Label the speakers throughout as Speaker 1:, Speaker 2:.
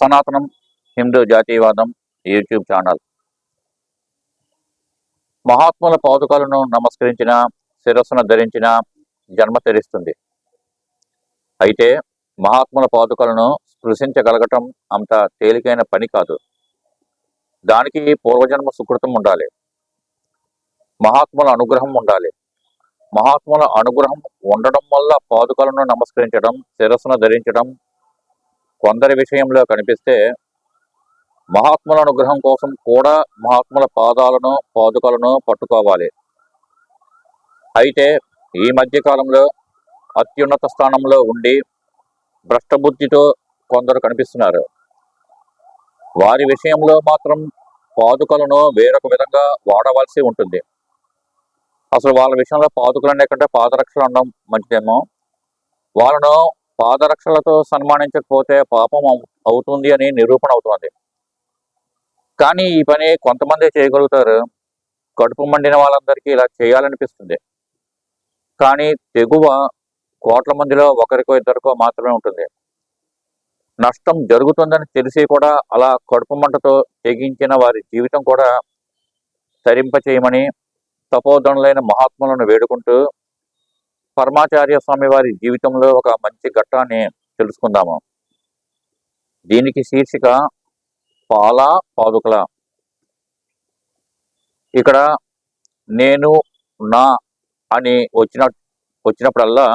Speaker 1: సనాతనం హిందూ జాతీయవాదం YouTube channel. మహాత్ముల పాదుకలను నమస్కరించిన శిరస్సును ధరించిన జన్మ తెరిస్తుంది. అయితే మహాత్ముల పాదుకలను స్పృశించగలగటం అంత తేలికైన పని కాదు. దానికి పూర్వజన్మ సుకృతం ఉండాలి. మహాత్ముల అనుగ్రహం ఉండాలి. మహాత్ముల అనుగ్రహం ఉండడం వల్ల పాదుకలను నమస్కరించడం శిరస్సును ధరించడం కొందరి విషయంలో కనిపిస్తే మహాత్ముల అనుగ్రహం కోసం కూడా మహాత్ముల పాదాలను పాదుకలను పట్టుకోవాలి. అయితే ఈ మధ్య కాలంలో అత్యున్నత స్థానంలో ఉండి భ్రష్టబుద్ధితో కొందరు కనిపిస్తున్నారు. వారి విషయంలో మాత్రం పాదుకలను వేరొక విధంగా వాడవలసి ఉంటుంది. అసలు వాళ్ళ విషయంలో పాదుకలు అనే కంటే పాదరక్షలు అనడం మంచిదేమో? వాళ్ళను పాదరక్షలతో సన్మానించకపోతే పాపం అవుతుంది అని నిరూపణ అవుతుంది. కానీ ఈ పని కొంతమంది చేయగలుగుతారు. కడుపు మండిన వాళ్ళందరికీ ఇలా చేయాలనిపిస్తుంది. కానీ తెగువ కోట్ల మందిలో ఒకరికో ఇద్దరికో మాత్రమే ఉంటుంది. నష్టం జరుగుతుందని తెలిసి కూడా అలా కడుపు మంటతో తెగించిన వారి జీవితం కూడా తరింప చేయమని తపోధనులైన మహాత్ములను వేడుకుంటూ పరమాచార్య స్వామి వారి జీవితంలో ఒక మంచి ఘట్టాన్ని తెలుసుకుందాము. దీనికి శీర్షిక పాల పాదుకల. ఇక్కడ నేను నా అని వచ్చిన వచ్చినప్పుడల్లా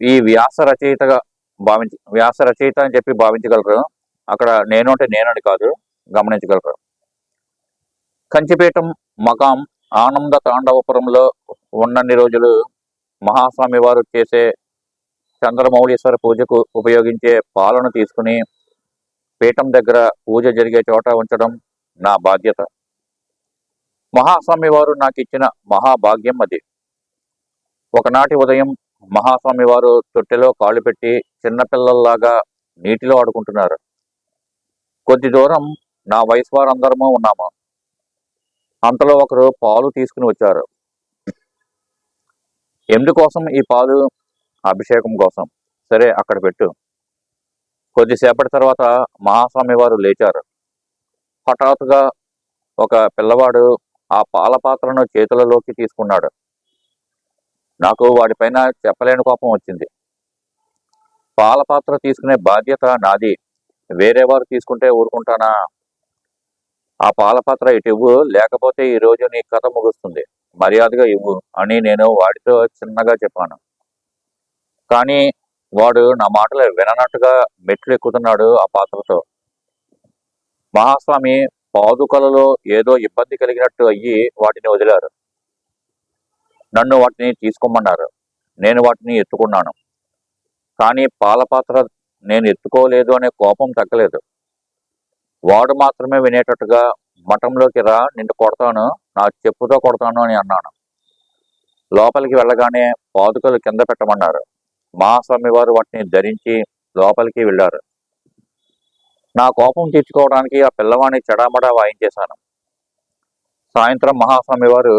Speaker 1: ఈ వ్యాస రచయితగా భావించి వ్యాస రచయిత అని చెప్పి భావించగలరు. అక్కడ నేను అంటే నేనని కాదు గమనించగలరు. కంచిపీఠం మకాం ఆనంద తాండవపురంలో ఉన్నన్ని రోజులు మహాస్వామి వారు చేసే చంద్రమౌళీశ్వర పూజకు ఉపయోగించే పాలను తీసుకుని పీఠం దగ్గర పూజ జరిగే చోట ఉంచడం నా బాధ్యత. మహాస్వామి వారు నాకు ఇచ్చిన మహాభాగ్యం అది. ఒకనాటి ఉదయం మహాస్వామి వారు తొట్టెలో కాళ్ళు పెట్టి చిన్నపిల్లల్లాగా నీటిలో ఆడుకుంటున్నారు. కొద్ది దూరం నా వయసు వారందరము ఉన్నాము. అంతలో ఒకరు పాలు తీసుకుని వచ్చారు. ఎందుకోసం ఈ పాలు అభిషేకం కోసం. సరే అక్కడ పెట్టు. కొద్దిసేపటి తర్వాత మహాస్వామి వారు లేచారు. హఠాత్తుగా ఒక పిల్లవాడు ఆ పాల పాత్రను చేతులలోకి తీసుకున్నాడు. నాకు వాడిపైన చెప్పలేని కోపం వచ్చింది. పాల పాత్ర తీసుకునే బాధ్యత నాది. వేరే వారు తీసుకుంటే ఊరుకుంటానా? ఆ పాల పాత్ర ఇటు ఇవ్వు లేకపోతే ఈ రోజు నీ కథ ముగుస్తుంది. మర్యాదగా ఇవ్వు అని నేను వాడితో చిన్నగా చెప్పాను. కానీ వాడు నా మాటలు విననట్టుగా మెట్లు ఎక్కుతున్నాడు ఆ పాత్రతో. మహాస్వామి పాదుకలలో ఏదో ఇబ్బంది కలిగినట్టు అయ్యి వాటిని వదిలారు. నన్ను వాటిని తీసుకోమన్నారు. నేను వాటిని ఎత్తుకున్నాను. కానీ పాల పాత్ర నేను ఎత్తుకోలేదు అనే కోపం తగ్గలేదు. వాడు మాత్రమే వినేటట్టుగా మఠంలోకి రా నిన్ను కొడతాను నా చెప్పుతో కొడతాను అని అన్నాను. లోపలికి వెళ్ళగానే పాదుకలు కింద పెట్టమన్నారు. మహాస్వామి వారు వాటిని ధరించి లోపలికి వెళ్ళారు. నా కోపం తీర్చుకోవడానికి ఆ పిల్లవాడిని చెడామడా వాయించేశాను. సాయంత్రం మహాస్వామి వారు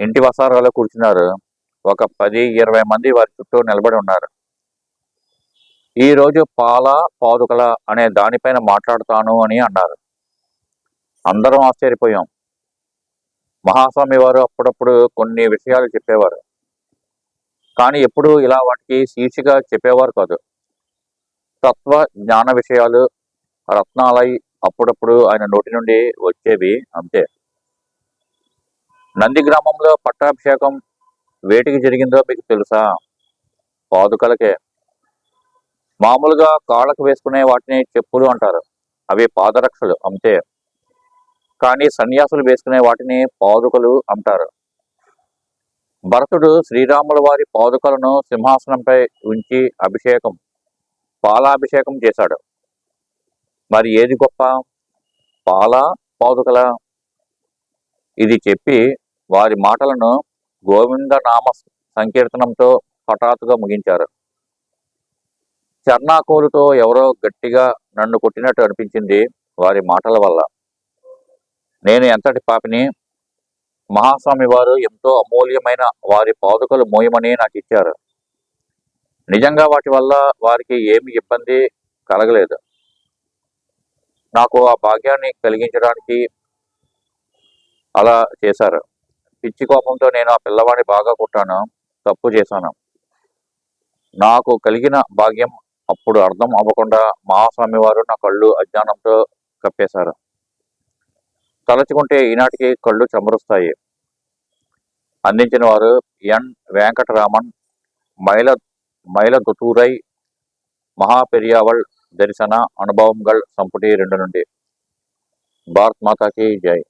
Speaker 1: ఇంటి వసారాలో కూర్చున్నారు. ఒక పది ఇరవై మంది వారి చుట్టూ నిలబడి ఉన్నారు. ఈరోజు పాల పాదుకల అనే దానిపైన మాట్లాడతాను అని అన్నారు. అందరం ఆశ్చర్యపోయాం. మహాస్వామి వారు అప్పుడప్పుడు కొన్ని విషయాలు చెప్పేవారు. కానీ ఎప్పుడు ఇలా వాటికి శీర్షిక చెప్పేవారు కాదు. తత్వ జ్ఞాన విషయాలు రత్నాలై అప్పుడప్పుడు ఆయన నోటి నుండి వచ్చేవి అంతే. నంది గ్రామంలో పట్టాభిషేకం వేటికి జరిగిందో మీకు తెలుసా? పాదుకలకే. మామూలుగా కాళ్ళకు వేసుకునే వాటిని చెప్పులు అంటారు. అవి పాదరక్షలు అంతే. కానీ సన్యాసులు వేసుకునే వాటిని పాదుకలు అంటారు. భరతుడు శ్రీరాముల వారి పాదుకలను సింహాసనంపై ఉంచి అభిషేకం పాలాభిషేకం చేశాడు. మరి ఏది గొప్ప? పాల పాదుకల? ఇది చెప్పి వారి మాటలను గోవిందనామ సంకీర్తనంతో హఠాత్తుగా ముగించారు. చర్నాకోలుతో ఎవరో గట్టిగా నన్ను కొట్టినట్టు అనిపించింది వారి మాటల వల్ల. నేను ఎంతటి పాపిని. మహాస్వామి వారు ఎంతో అమూల్యమైన వారి పాదుకలు మోయమని నాకు ఇచ్చారు. నిజంగా వాటి వల్ల వారికి ఏమి ఇబ్బంది కలగలేదు. నాకు ఆ భాగ్యాన్ని కలిగించడానికి అలా చేశారు. పిచ్చి కోపంతో నేను ఆ పిల్లవాడిని బాగా కొట్టాను. తప్పు చేశాను. నాకు కలిగిన భాగ్యం అప్పుడు అర్థం అవ్వకుండా మహాస్వామి వారు నా కళ్ళు అజ్ఞానంతో కప్పేశారు. తలచుకుంటే ఈనాటికి కళ్ళు చమరుస్తాయి. అందించిన వారు ఎన్. వెంకటరామన్ మైల మైలదుతూరై మహాపెరియావల్ దర్శన అనుభవంగల్ సంపుటి రెండు నుండి. భారత్ మాతాకి జై.